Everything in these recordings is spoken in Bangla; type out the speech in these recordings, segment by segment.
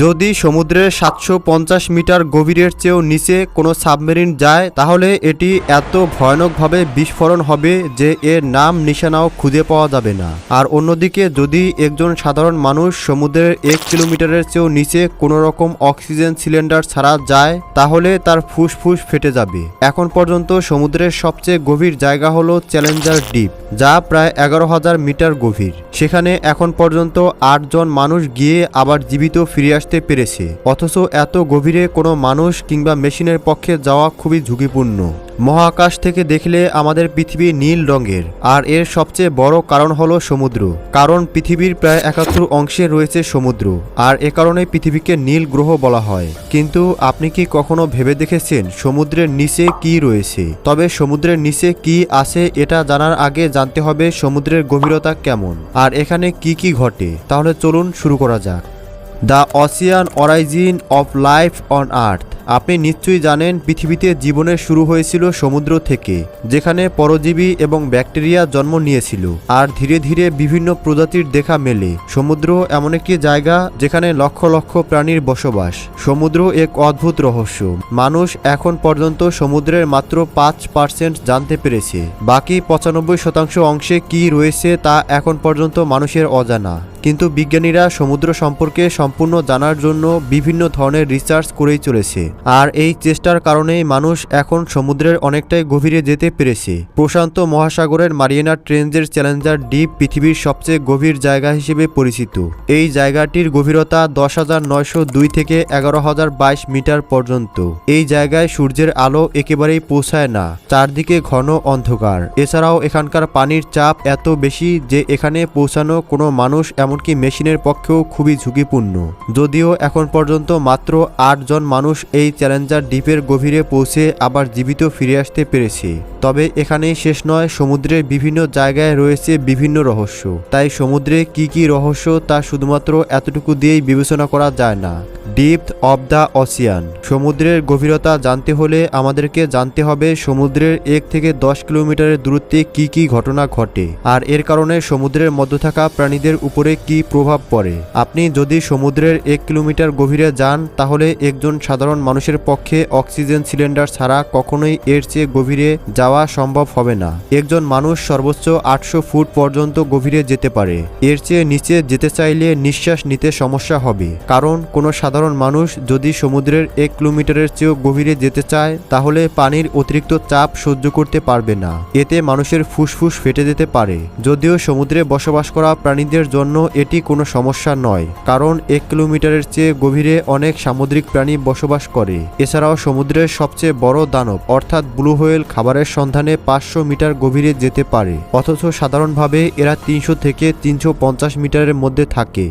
যদি সমুদ্রের সাতশো পঞ্চাশ মিটার গভীরের চেয়েও নিচে কোনো সাবমেরিন যায়, তাহলে এটি এত ভয়ানকভাবে বিস্ফোরণ হবে যে এর নাম নিশানাও খুঁজে পাওয়া যাবে না। আর অন্যদিকে, যদি একজন সাধারণ মানুষ সমুদ্রের এক কিলোমিটারের চেয়েও নিচে কোনো রকম অক্সিজেন সিলিন্ডার ছাড়া যায়, তাহলে তার ফুসফুস ফেটে যাবে। এখন পর্যন্ত সমুদ্রের সবচেয়ে গভীর জায়গা হলো চ্যালেঞ্জার ডিপ যা প্রায় এগারো হাজার মিটার গভীর। সেখানে এখন পর্যন্ত আটজন মানুষ গিয়ে আবার জীবিত ফিরে আসতে পেরেছে। অথচ এত গভীরে কোনো মানুষ কিংবা মেশিনের পক্ষে যাওয়া খুবই ঝুঁকিপূর্ণ। মহাকাশ থেকে দেখলে আমাদের পৃথিবী নীল রঙের, আর এর সবচেয়ে বড় কারণ হলো সমুদ্র। কারণ পৃথিবীর প্রায় একাত্তর অংশে রয়েছে সমুদ্র, আর এ কারণে পৃথিবীকে নীল গ্রহ বলা হয়। কিন্তু আপনি কি কখনো ভেবে দেখেছেন সমুদ্রের নিচে কি রয়েছে? তবে সমুদ্রের নিচে কি আছে এটা জানার আগে জানতে হবে সমুদ্রের গভীরতা কেমন, আর এখানে কি কি ঘটে। তাহলে চলুন শুরু করা যাক। The ocean origin of life on earth. আপনি নিশ্চয়ই জানেন, পৃথিবীতে জীবনের শুরু হয়েছিল সমুদ্র থেকে, যেখানে পরজীবী এবং ব্যাকটেরিয়া জন্ম নিয়েছিল। আর ধীরে ধীরে বিভিন্ন প্রজাতির দেখা মেলে। সমুদ্র এমন একটি জায়গা যেখানে লক্ষ লক্ষ প্রাণীর বসবাস। সমুদ্র এক অদ্ভুত রহস্য। মানুষ এখন পর্যন্ত সমুদ্রের মাত্র পাঁচ পার্সেন্ট জানতে পেরেছে। বাকি পঁচানব্বই শতাংশ অংশে কি রয়েছে তা এখন পর্যন্ত মানুষের অজানা। কিন্তু বিজ্ঞানীরা সমুদ্র সম্পর্কে সম্পূর্ণ জানার জন্য বিভিন্ন ধরনের রিসার্চ করেই চলেছে। আর এই চেষ্টার কারণেই মানুষ এখন সমুদ্রের অনেকটাই গভীরে যেতে পেরেছে। প্রশান্ত মহাসাগরের মারিয়ানা ট্রেঞ্জের চ্যালেঞ্জার ডিপ পৃথিবীর সবচেয়ে গভীর জায়গা হিসেবে পরিচিত। এই জায়গাটির গভীরতা দশ হাজার নয়শো দুই থেকে এগারো হাজার বাইশ মিটার পর্যন্ত। এই জায়গায় সূর্যের আলো একেবারেই পৌঁছায় না, চারদিকে ঘন অন্ধকার। এছাড়াও এখানকার পানির চাপ এত বেশি যে এখানে পৌঁছানো কোনো মানুষ এমনকি মেশিনের পক্ষেও খুবই ঝুঁকিপূর্ণ। যদিও এখন পর্যন্ত মাত্র আটজন মানুষ এই চ্যালেঞ্জার দ্বীপের গভীরে পৌঁছে আবার জীবিত ফিরে আসতে পেরেছে। তবে এখানেই শেষ নয়, সমুদ্রের বিভিন্ন জায়গায় রয়েছে বিভিন্ন রহস্য। তাই সমুদ্রে কি কি রহস্য তা শুধুমাত্র এতটুকু দিয়েই বিবেচনা করা যায় না। ডিপথ অব দ্য অসিয়ান সমুদ্রের গভীরতা জানতে হলে আমাদেরকে জানতে হবে সমুদ্রের এক থেকে দশ কিলোমিটারের দূরত্বে কি কি ঘটনা ঘটে, আর এর কারণে সমুদ্রের মধ্যে থাকা প্রাণীদের উপরে কি প্রভাব পড়ে। আপনি যদি সমুদ্রের এক কিলোমিটার গভীরে যান, তাহলে একজন সাধারণ মানুষের পক্ষে অক্সিজেন সিলিন্ডার ছাড়া কখনোই এর চেয়ে গভীরে যাওয়া সম্ভব হবে না। একজন মানুষ সর্বোচ্চ আটশো ফুট পর্যন্ত গভীরে যেতে পারে। এর চেয়ে নিচে যেতে চাইলে নিঃশ্বাস নিতে সমস্যা হবে। কারণ কোনো সাধারণ মানুষ যদি সমুদ্রের এক কিলোমিটারের চেয়েও গভীরে যেতে চায়, তাহলে পানির অতিরিক্ত চাপ সহ্য করতে পারবে না। এতে মানুষের ফুসফুস ফেটে যেতে পারে। যদিও সমুদ্রে বসবাস করা প্রাণীদের জন্য এটি কোনো সমস্যা নয়, কারণ এক কিলোমিটারের চেয়ে গভীরে অনেক সামুদ্রিক প্রাণী বসবাস করে। এছাড়াও সমুদ্রের সবচেয়ে বড় দানব, অর্থাৎ ব্লু হোয়েল খাবারের সন্ধানে পাঁচশো মিটার গভীরে যেতে পারে। অথচ সাধারণভাবে এরা তিনশো থেকে তিনশো পঞ্চাশ মিটারের মধ্যে থাকে।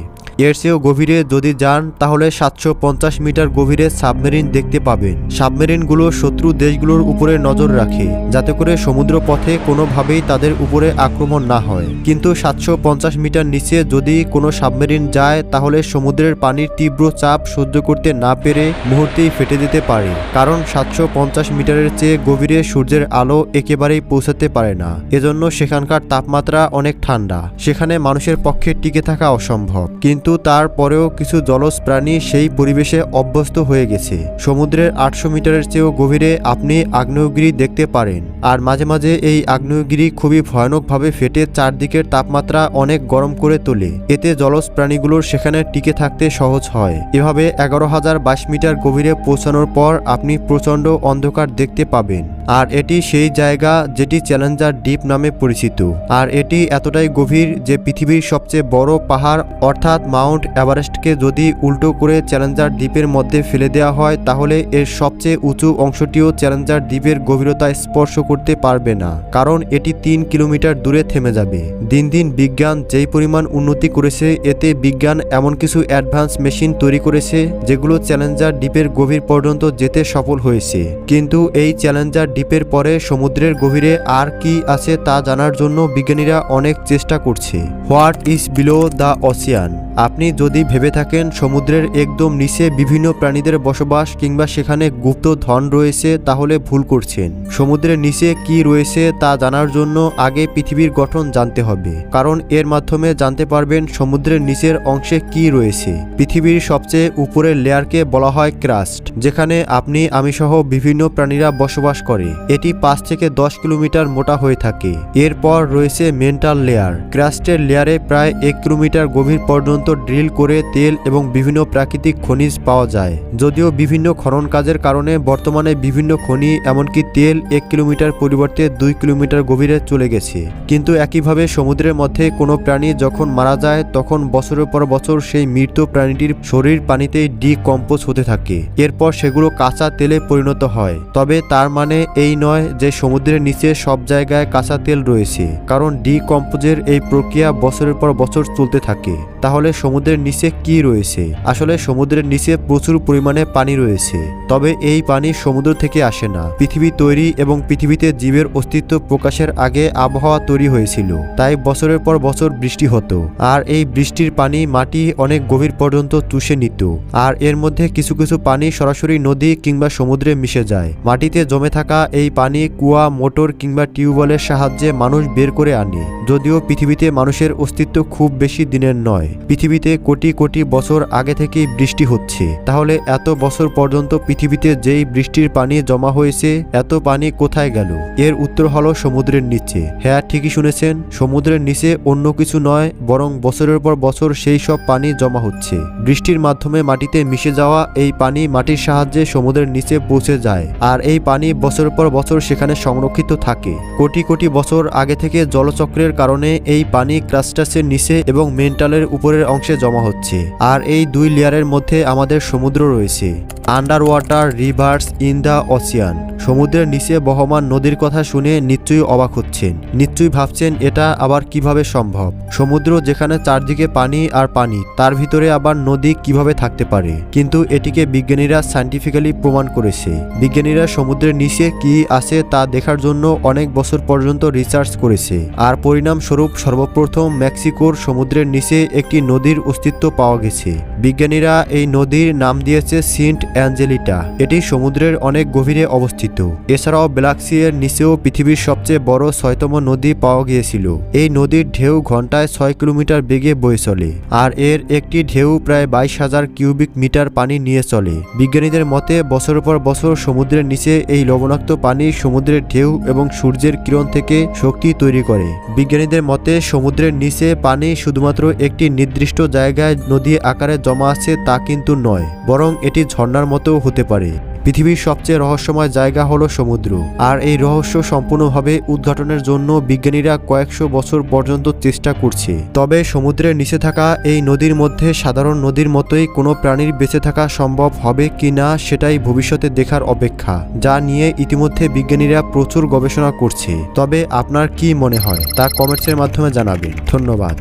এর চেয়েও গভীরে যদি যান, তাহলে সাতশো পঞ্চাশ মিটার গভীরে সাবমেরিন দেখতে পাবেন। সাবমেরিনগুলো শত্রু দেশগুলোর উপরে নজর রাখে, যাতে করে সমুদ্র পথে কোনোভাবেই তাদের উপরে আক্রমণ না হয়। কিন্তু সাতশো পঞ্চাশ মিটার নিচে যদি কোনো সাবমেরিন যায়, তাহলে সমুদ্রের পানির তীব্র চাপ সহ্য করতে না পেরে মুহূর্তেই ফেটে যেতে পারে, কারণ সাতশো পঞ্চাশ মিটারের চেয়ে গভীরে সূর্যের আলো একেবারেই পৌঁছাতে পারে না। এজন্য সেখানকার তাপমাত্রা অনেক ঠান্ডা, সেখানে মানুষের পক্ষে টিকে থাকা অসম্ভব। কিন্তু তারপরেও কিছু জলজ প্রাণী সেই পরিবেশে অভ্যস্ত হয়ে গেছে। সমুদ্রের আটশো মিটারের চেয়েও গভীরে আপনি আগ্নেয়গিরি দেখতে পারেন। আর মাঝে মাঝে এই আগ্নেয়গিরি খুবই ভয়ানকভাবে ফেটে চারদিকের তাপমাত্রা অনেক গরম করে তোলে। এতে জলজ প্রাণীগুলোর সেখানে টিকে থাকতে সহজ হয়। এভাবে এগারো হাজার বাইশ মিটার গভীরে পৌঁছানোর পর আপনি প্রচণ্ড অন্ধকার দেখতে পাবেন। আর এটি সেই জায়গা যেটি চ্যালেঞ্জার ডিপ নামে পরিচিত। আর এটি এতটাই গভীর যে পৃথিবীর সবচেয়ে বড় পাহাড়, অর্থাৎ মাউন্ট এভারেস্টকে যদি উল্টো করে চ্যালেঞ্জার দ্বীপের মধ্যে ফেলে দেওয়া হয়, তাহলে এর সবচেয়ে উঁচু অংশটিও চ্যালেঞ্জার দ্বীপের গভীরতা স্পর্শ করতে পারবে না, কারণ এটি তিন কিলোমিটার দূরে থেমে যাবে। দিন দিন বিজ্ঞান যেই পরিমাণ উন্নতি করেছে, এতে বিজ্ঞান এমন কিছু অ্যাডভান্স মেশিন তৈরি করেছে, যেগুলো চ্যালেঞ্জার দ্বীপের গভীর পর্যন্ত যেতে সফল হয়েছে। কিন্তু এই চ্যালেঞ্জার দ্বীপের পরে সমুদ্রের গভীরে আর কি আছে তা জানার জন্য বিজ্ঞানীরা অনেক চেষ্টা করছে। What is below the ocean আপনি যদি ভেবে থাকেন সমুদ্রের একদম নিচে বিভিন্ন প্রাণীদের বসবাস কিংবা সেখানে গুপ্ত ধন রয়েছে, তাহলে ভুল করছেন। সমুদ্রের নিচে কি রয়েছে তা জানার জন্য আগে পৃথিবীর গঠন জানতে হবে। কারণ এর মাধ্যমে জানতে পারবেন সমুদ্রের নিচের অংশে কি রয়েছে। পৃথিবীর সবচেয়ে উপরের লেয়ারকে বলা হয় ক্রাস্ট, যেখানে আপনি আমি সহ বিভিন্ন প্রাণীরা বসবাস করে। এটি পাঁচ থেকে দশ কিলোমিটার মোটা হয়ে থাকে। এরপর রয়েছে মেন্টাল লেয়ার। ক্রাস্টের লেয়ারে প্রায় এক কিলোমিটার গভীর পর্যন্ত ড্রিল করে তেল এবং বিভিন্ন প্রাকৃতিক খনিজ পাওয়া যায়, যদিও বিভিন্ন খনন কাজের কারণে বর্তমানে বিভিন্ন খনি, এমনকি তেল এক কিলোমিটার পরিবর্তে দুই কিলোমিটার গভীরে চলে গেছে। কিন্তু একইভাবে সমুদ্রের মধ্যে কোনো প্রাণী যখন মারা যায়, তখন বছরের পর বছর সেই মৃত প্রাণীটির শরীর পানিতেই ডিকম্পোজ হতে থাকে। এরপর সেগুলো কাঁচা তেলে পরিণত হয়। তবে তার মানে এই নয় যে সমুদ্রের নিচে সব জায়গায় কাঁচা তেল রয়েছে, কারণ ডিকম্পোজের এই প্রক্রিয়া বছরের পর বছর চলতে থাকে। তাহলে সমুদ্রের নিচে কি রয়েছে? আসলে সমুদ্রের নিচে প্রচুর পরিমাণে পানি রয়েছে। তবে এই পানি সমুদ্র থেকে আসে না। পৃথিবী তৈরি এবং পৃথিবীতে জীবের অস্তিত্ব প্রকাশের আগে আবহাওয়া তৈরি হয়েছিল। তাই বছরের পর বছর বৃষ্টি হতো। আর এই বৃষ্টির পানি মাটি অনেক গভীর পর্যন্ত চুষে নিত। আর এর মধ্যে কিছু কিছু পানি সরাসরি নদী কিংবা সমুদ্রে মিশে যায়। মাটিতে জমে থাকা এই পানি কুয়া, মোটর কিংবা টিউবওয়েলের সাহায্যে মানুষ বের করে আনে। যদিও পৃথিবীতে মানুষের অস্তিত্ব খুব বেশি দিনের নয়। পৃথিবীতে কোটি কোটি বছর আগে থেকেই বৃষ্টি হচ্ছে। তাহলে এত বছর পর্যন্ত পৃথিবীতে যেই বৃষ্টির পানি জমা হয়েছে, এত পানি কোথায় গেল? এর উত্তর হলো সমুদ্রের নিচে। হ্যাঁ ঠিকই শুনেছেন, সমুদ্রের নিচে অন্য কিছু নয়, বরং বছরের পর বছর সেই সব পানি জমা হচ্ছে। বৃষ্টির মাধ্যমে মাটিতে মিশে যাওয়া এই পানি মাটির সাহায্যে সমুদ্রের নিচে পৌঁছে যায়, আর এই পানি বছরের পর বছর সেখানে সংরক্ষিত থাকে। কোটি কোটি বছর আগে থেকে জলচক্রের কারণে এই পানি ক্রাস্টাসের নিচে এবং মেন্টালের উপরের অংশে জমা হচ্ছে আর এই দুই লেয়ারের মধ্যে আমাদের সমুদ্র রয়েছে। Under water rivers, in the ocean সমুদ্রের নিচে বহমান নদীর কথা শুনে নিশ্চয়ই অবাক হচ্ছেন। নিশ্চয়ই ভাবছেন, এটা আবার কীভাবে সম্ভব? সমুদ্র যেখানে চারদিকে পানি আর পানি, তার ভিতরে আবার নদী কীভাবে থাকতে পারে? কিন্তু এটিকে বিজ্ঞানীরা সাইন্টিফিক্যালি প্রমাণ করেছে। বিজ্ঞানীরা সমুদ্রের নিচে কি আছে তা দেখার জন্য অনেক বছর পর্যন্ত রিসার্চ করেছে। আর পরিণামস্বরূপ সর্বপ্রথম মেক্সিকোর সমুদ্রের নিচে একটি নদীর অস্তিত্ব পাওয়া গেছে। বিজ্ঞানীরা এই নদীর নাম দিয়েছে সিন্ট অ্যাঞ্জেলিটা, এটি সমুদ্রের অনেক গভীরে অবস্থিত। এছাড়াও ব্ল্যাকসিয়ের নিচেও পৃথিবীর সবচেয়ে বড় ছয়তম নদী পাওয়া গিয়েছিল। এই নদীর ঢেউ ঘন্টায় ছয় কিলোমিটার বেগে বয়ে চলে, আর এর একটি ঢেউ প্রায় বাইশ হাজার কিউবিক মিটার পানি নিয়ে চলে। বিজ্ঞানীদের মতে, বছরের পর বছর সমুদ্রের নিচে এই লবণাক্ত পানি সমুদ্রের ঢেউ এবং সূর্যের কিরণ থেকে শক্তি তৈরি করে। বিজ্ঞানীদের মতে, সমুদ্রের নিচে পানি শুধুমাত্র একটি নির্দিষ্ট জায়গায় নদী আকারে জমা আছে তা কিন্তু নয়, বরং এটি ঝর্ণার মতো হতে পারে। পৃথিবীর সবচেয়ে রহস্যময় জায়গা হলো সমুদ্র। আর এই রহস্য সম্পূর্ণভাবে উদ্ঘাটনের জন্য বিজ্ঞানীরা কয়েকশো বছর পর্যন্ত চেষ্টা করছে। তবে সমুদ্রের নিচে থাকা এই নদীর মধ্যে সাধারণ নদীর মতোই কোনো প্রাণীর বেঁচে থাকা সম্ভব হবে কি না সেটাই ভবিষ্যতে দেখার অপেক্ষা, যা নিয়ে ইতিমধ্যে বিজ্ঞানীরা প্রচুর গবেষণা করছে। তবে আপনার কি মনে হয় তা কমেন্টসের মাধ্যমে জানাবেন। ধন্যবাদ।